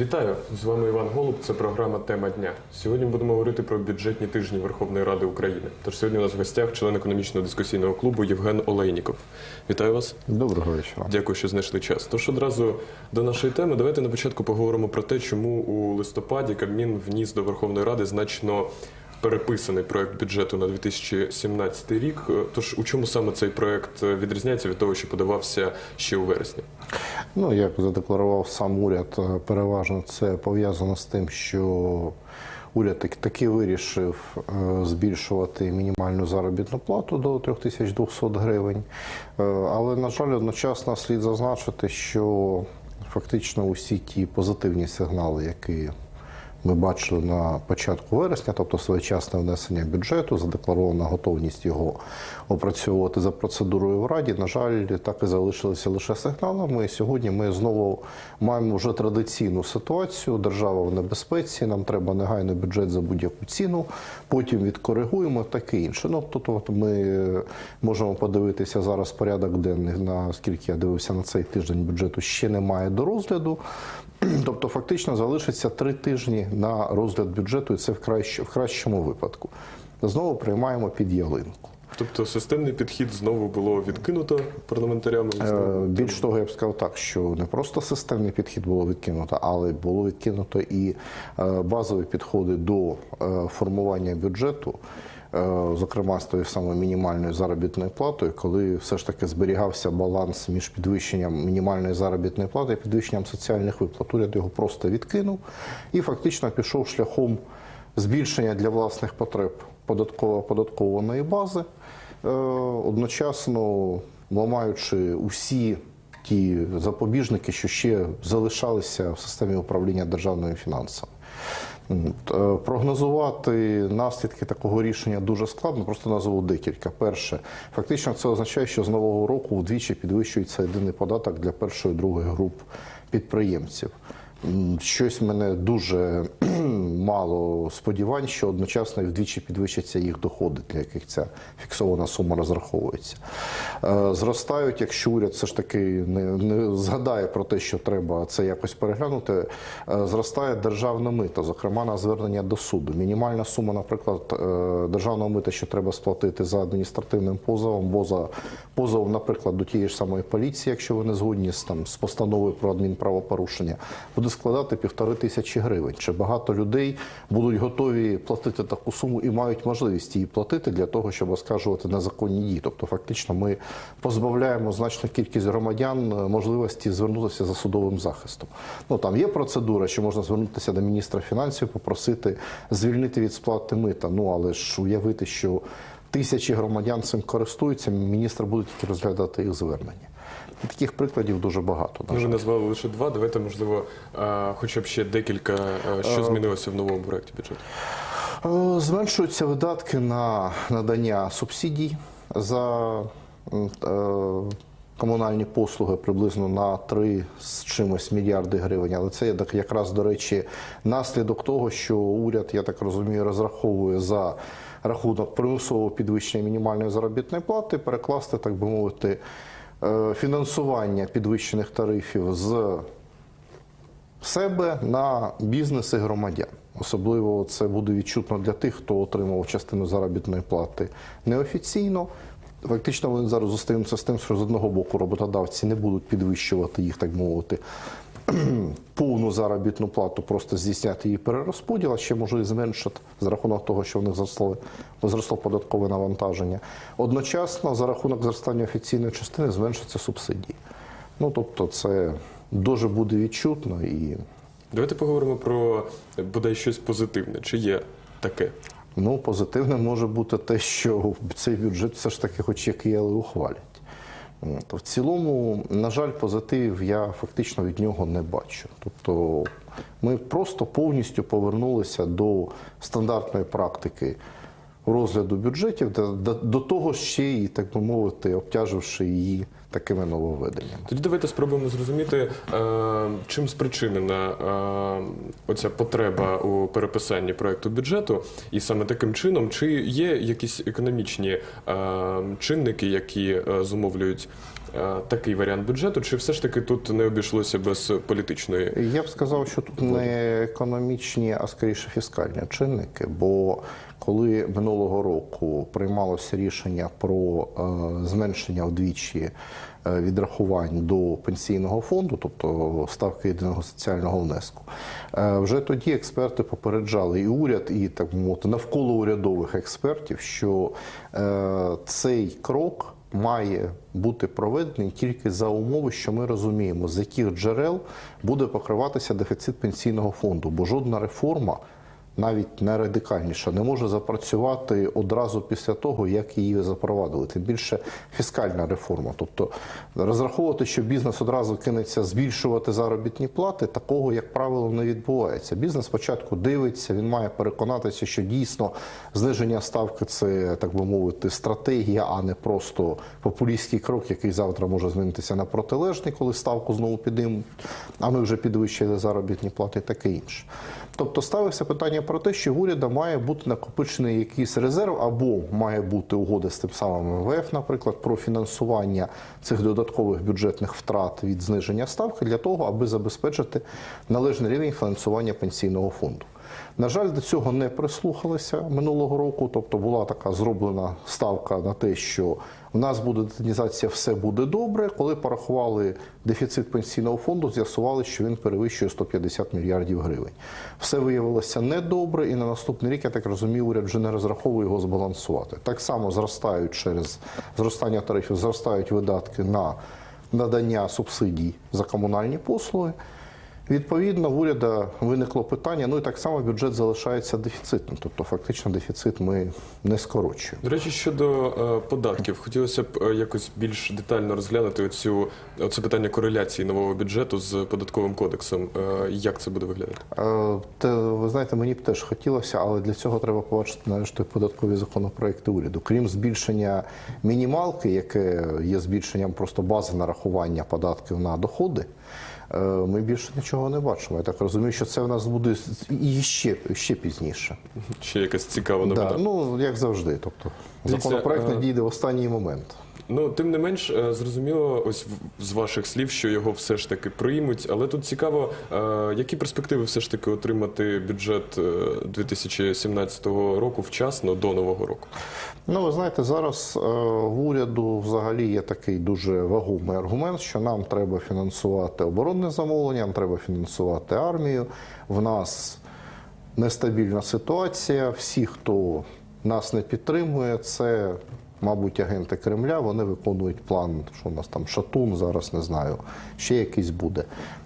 Вітаю з вами Іван Голуб. Це програма Тема дня. Сьогодні будемо говорити про бюджетні тижні Верховної Ради України. Тож сьогодні у нас в гостях член економічного дискусійного клубу Євген Олейніков. Вітаю вас. Доброго вечора. Дякую, що знайшли час. Тож одразу до нашої теми. Давайте на початку поговоримо про те, чому у листопаді Кабмін вніс до Верховної Ради значно переписаний проект бюджету на 2017 рік. Тож у чому саме цей проект відрізняється від того, що подавався ще у вересні? Ну, як задекларував сам уряд, е, переважно це пов'язано з тим, що уряд таки вирішив е, збільшувати мінімальну заробітну плату до 3200 гривень. Е, Але, на жаль, одночасно слід зазначити, що фактично усі ті позитивні сигнали, які ми бачили на початку вересня, тобто своєчасне внесення бюджету, задекларована готовність його опрацьовувати за процедурою в Раді. На жаль, так і залишилися лише сигналами. І сьогодні ми знову маємо вже традиційну ситуацію. Держава в небезпеці. Нам треба негайно бюджет за будь-яку ціну. Потім відкоригуємо таке інше. Ну от ми можемо подивитися зараз порядок денний. Наскільки я дивився на цей тиждень бюджету, ще немає до розгляду. Тобто, фактично залишиться три тижні на розгляд бюджету, і це в кращ- в кращому випадку. Знову приймаємо під ялинку. Тобто системний підхід знову було відкинуто парламентарями. Е, Більш того, я б сказав так, що не просто системний підхід було відкинуто, але було відкинуто і е, базові підходи до е, формування бюджету, зокрема з тою самою мінімальною заробітною платою, коли все ж таки зберігався баланс між підвищенням мінімальної заробітної плати і підвищенням соціальних виплат. Уряд його просто відкинув і фактично пішов шляхом збільшення для власних потреб податково податкованої бази, е, одночасно ламаючи усі ті запобіжники, що ще залишалися в системі управління державними фінансами. Е, Прогнозувати наслідки такого рішення дуже складно, просто назву декілька. Перше, фактично це означає, що з нового року вдвічі підвищується єдиний податок для першої і другої груп підприємців. Щось мене дуже мало сподівань, що одночасно і вдвічі підвищаться їх доходи, для яких ця фіксована сума розраховується. Е, Зростають, якщо уряд все ж таки не, не згадає про те, що треба це якось переглянути. е, Зростає державне мито, зокрема на звернення до суду. Мінімальна сума, наприклад, е, державного мита, що треба сплатити за адміністративним позовом, бо за позовом, наприклад, до тієї ж самої поліції, якщо ви не згодні з там з постановою про адмінправопорушення, буде складати півтори тисячі гривень. Чи багато людей будуть готові платити таку суму і мають можливість її платити для того, щоб оскаржувати незаконні дії? Тобто, фактично, ми позбавляємо значну кількість громадян е, можливості звернутися за судовим захистом. Ну там є процедура, що можна звернутися до міністра фінансів, попросити звільнити від сплати мита. Ну але ж уявити, що тисячі громадян цим користуються, міністр буде тільки розглядати їх звернення. Таких прикладів дуже багато. Ну, ви назвали лише два. Давайте, можливо, е, хоча б ще декілька, е, що змінилося в новому проєкті бюджету. Е, Зменшуються видатки на надання субсидій за е, комунальні послуги приблизно на 3 з чимось мільярди гривень. Але це якраз, до речі, наслідок того, що уряд, я так розумію, розраховує за рахунок примусового підвищення мінімальної заробітної плати, перекласти, так би мовити, е, фінансування підвищених тарифів з себе на бізнес і громадян. Особливо це буде відчутно для тих, хто отримав частину заробітної плати неофіційно. Фактично вони зараз зустрінуться з тим, що з одного боку роботодавці не будуть підвищувати їх, так мовити, повну заробітну плату, просто здійсняти її перерозподіл, а ще можуть зменшити за рахунок того, що в них зросло, зросло податкове навантаження. Одночасно за рахунок зростання офіційної частини зменшаться субсидії. Ну тобто, це дуже буде відчутно і Давайте поговоримо про бодай щось позитивне. Чи є таке? Ну, позитивним може бути те, що цей бюджет все ж таки, хоч який, але ухвалять. В цілому, на жаль, позитивів я фактично від нього не бачу. Тобто ми просто повністю повернулися до стандартної практики розгляду бюджетів, до, до, того ще й, так би мовити, обтяживши її такими нововведеннями. Тоді давайте спробуємо зрозуміти, е, чим спричинена е, оця потреба у переписанні проекту бюджету, і саме таким чином, чи є якісь економічні е, чинники, які зумовлюють такий варіант бюджету, чи все ж таки тут не обійшлося без політичної? Я б сказав, що тут не економічні, а скоріше фіскальні чинники. Бо коли минулого року приймалося рішення про е, зменшення вдвічі е, відрахувань до пенсійного фонду, тобто ставки єдиного соціального внеску, е, вже тоді експерти попереджали і уряд, і так мовити, навколо урядових експертів, що е, цей крок має бути проведений тільки за умови, що ми розуміємо, з яких джерел буде покриватися дефіцит пенсійного фонду, бо жодна реформа. Навіть найрадикальніша не може запрацювати одразу після того, як її запровадили. Тим більше фіскальна реформа. Тобто розраховувати, що бізнес одразу кинеться збільшувати заробітні плати, такого, як правило, не відбувається. Бізнес спочатку дивиться, він має переконатися, що дійсно зниження ставки це так би мовити стратегія, а не просто популістський крок, який завтра може змінитися на протилежний, коли ставку знову підіймуть, а ми вже підвищили заробітні плати, таке інше. Тобто ставився питання про те, що в уряду має бути накопичений якийсь резерв, або має бути угода з тим самим МВФ, наприклад, про фінансування цих додаткових бюджетних втрат від зниження ставки для того, аби забезпечити належний рівень фінансування пенсійного фонду. На жаль, до цього не прислухалися минулого року. Тобто була така зроблена ставка на те, що в нас буде детінізація, все буде добре. Коли порахували дефіцит пенсійного фонду, з'ясували, що він перевищує 150 мільярдів гривень. Все виявилося недобре, і на наступний рік, я так розумію, уряд вже не розраховує його збалансувати. Так само зростають через зростання тарифів, зростають видатки на надання субсидій за комунальні послуги. Відповідно, в уряду виникло питання. Ну і так само бюджет залишається дефіцитним. Тобто, фактично, дефіцит ми не скорочуємо. До речі, щодо е, податків, хотілося б е, якось більш детально розглянути оцю оце питання кореляції нового бюджету з податковим кодексом. Е, як це буде виглядати? Те, ви знаєте, мені б теж хотілося, але для цього треба побачити нарешті податкові законопроекти уряду. Крім збільшення мінімалки, яке є збільшенням просто бази нарахування податків на доходи. Ми більше нічого не бачимо. Я так розумію, що це в нас буде і ще, ще пізніше. Ще якась цікава новина? Да, ну як завжди. Тобто Дивіться, законопроект не дійде в останній момент. Ну, тим не менш, е, зрозуміло, ось з ваших слів, що його все ж таки приймуть. Але тут цікаво, е, які перспективи все ж таки отримати бюджет е, 2017 року вчасно до нового року? Ну, ви знаєте, зараз е, в уряду взагалі є такий дуже вагомий аргумент, що нам треба фінансувати оборонне замовлення, нам треба фінансувати армію. В нас нестабільна ситуація. Всі, хто нас не підтримує, це, мабуть, агенти Кремля. Вони виконують план, що у нас там шатун, зараз не знаю, ще якийсь буде.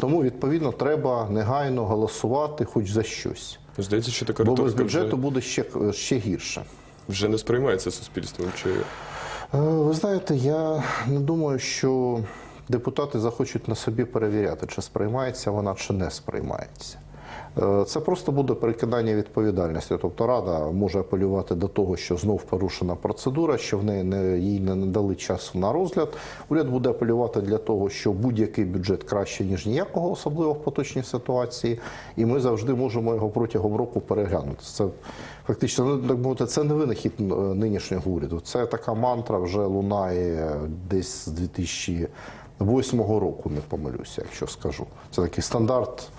Тому, відповідно, треба негайно голосувати хоч за щось. Здається, що така Бо без бюджету вже, буде ще, ще гірше. вже не сприймається суспільством. Чи Е, Ви знаєте, я не думаю, що депутати захочуть на собі перевіряти, чи сприймається вона, чи не сприймається. Е, Це просто буде перекидання відповідальності. Тобто Рада може апелювати до того, що знов порушена процедура, що в неї не їй не надали часу на розгляд. Уряд буде апелювати для того, що будь-який бюджет краще ніж ніякого, особливо в поточній ситуації, і ми завжди можемо його протягом року переглянути. Це фактично ну, так мовити, це не винахід е, нинішнього уряду. Це така мантра вже лунає десь з 2008 року, не помилюся, якщо скажу. Це такий стандарт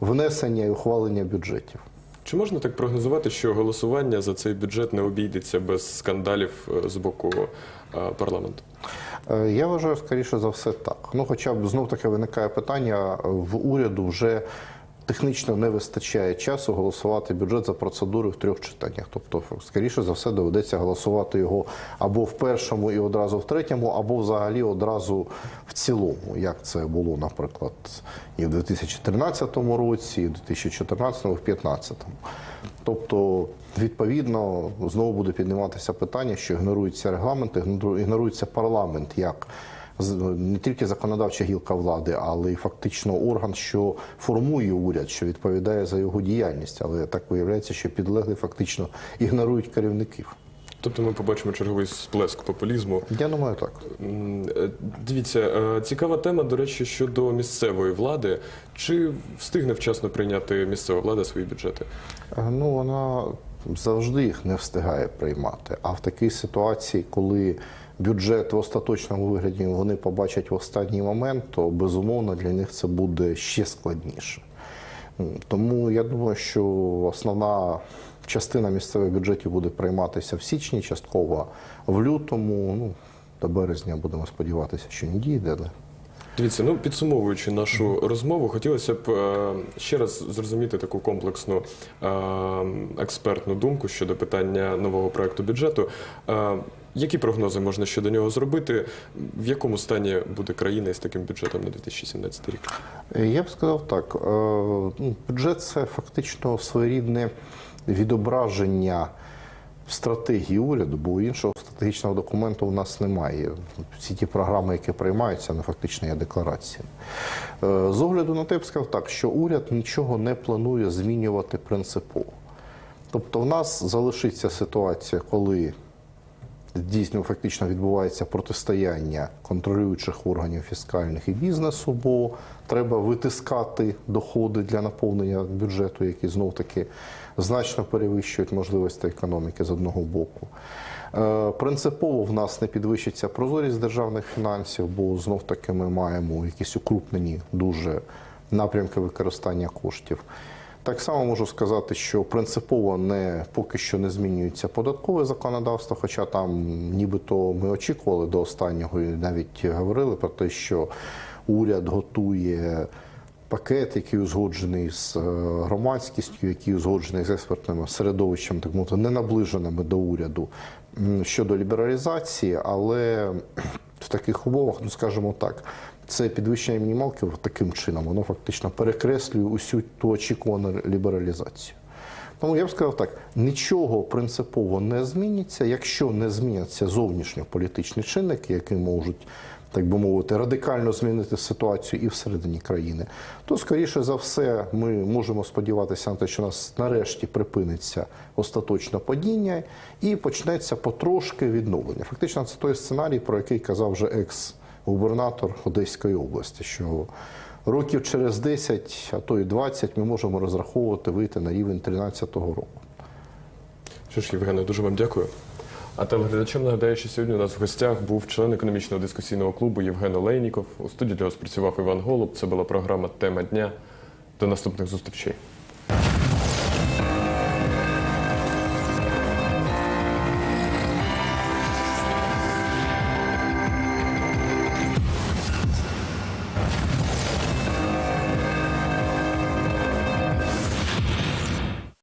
внесення і ухвалення бюджетів. Чи можна так прогнозувати, що голосування за цей бюджет не обійдеться без скандалів е, з боку е, парламенту? Е, Я вважаю, скоріше за все, так. Ну, хоча б знов таки виникає питання в уряду вже. Технічно не вистачає часу голосувати бюджет за процедурою в трьох читаннях. Тобто, скоріше за все, доведеться голосувати його або в першому і одразу в третьому, або взагалі одразу в цілому, як це було, наприклад, і в 2013 році, і в 2014, і в 2015. Тобто, відповідно, знову буде підніматися питання, що ігнорується регламент, ігнору- ігнорується парламент як не тільки законодавча гілка влади, але й фактично орган, що формує уряд, що відповідає за його діяльність. Але так виявляється, що підлеглі фактично ігнорують керівників. Тобто ми побачимо черговий сплеск популізму. Я думаю, так. Е, Дивіться, е, цікава тема, до речі, щодо місцевої влади. Чи встигне вчасно прийняти місцева влада свої бюджети? Е, Ну, вона завжди їх не встигає приймати. А в такій ситуації, коли бюджет в остаточному вигляді вони побачать в останній момент, то безумовно для них це буде ще складніше. Тому я думаю, що основна частина місцевих бюджетів буде прийматися в січні, частково в лютому. Ну, до березня будемо сподіватися, що не дійде. але Дивіться, ну підсумовуючи нашу розмову, хотілося б е, ще раз зрозуміти таку комплексну е, експертну думку щодо питання нового проекту бюджету. Е, які прогнози можна щодо нього зробити? В якому стані буде країна із таким бюджетом на 2017 рік? Я б сказав так: е, ну, бюджет це фактично своєрідне відображення стратегії уряду, бо іншого стратегічного документу у нас немає. Всі ті програми, які приймаються, вони фактично є деклараціями. Е, З огляду на те, я б сказав так, що уряд нічого не планує змінювати принципово. Тобто, в нас залишиться ситуація, коли дійсно фактично відбувається протистояння контролюючих органів фіскальних і бізнесу, бо треба витискати доходи для наповнення бюджету, які знов таки значно перевищують можливості економіки з одного боку. Е, Принципово в нас не підвищиться прозорість державних фінансів, бо знов таки ми маємо якісь укрупнені дуже напрямки використання коштів. Так само можу сказати, що принципово не поки що не змінюється податкове законодавство, хоча там нібито ми очікували до останнього і навіть говорили про те, що уряд готує пакет, який узгоджений з е, громадськістю, який узгоджений з експертним середовищем, так мовити, не наближеними до уряду щодо лібералізації, але в таких умовах, ну скажімо так, це підвищення мінімалки таким чином, воно фактично перекреслює усю ту очікувану лібералізацію. Тому я б сказав так: нічого принципово не зміниться, якщо не зміняться зовнішньополітичні чинники, які можуть, так би мовити, радикально змінити ситуацію і всередині країни, то скоріше за все ми можемо сподіватися на те, що у нас нарешті припиниться остаточне падіння і почнеться потрошки відновлення. Фактично, це той сценарій, про який казав вже екс-губернатор Одеської області, що років через 10, а то й 20 ми можемо розраховувати вийти на рівень 2013 року. Що ж, Євгене, дуже вам дякую. А телеглядачам нагадаю, що сьогодні у нас в гостях був член економічного дискусійного клубу Євген Олейніков. У студії для вас працював Іван Голуб. Це була програма Тема дня. До наступних зустрічей.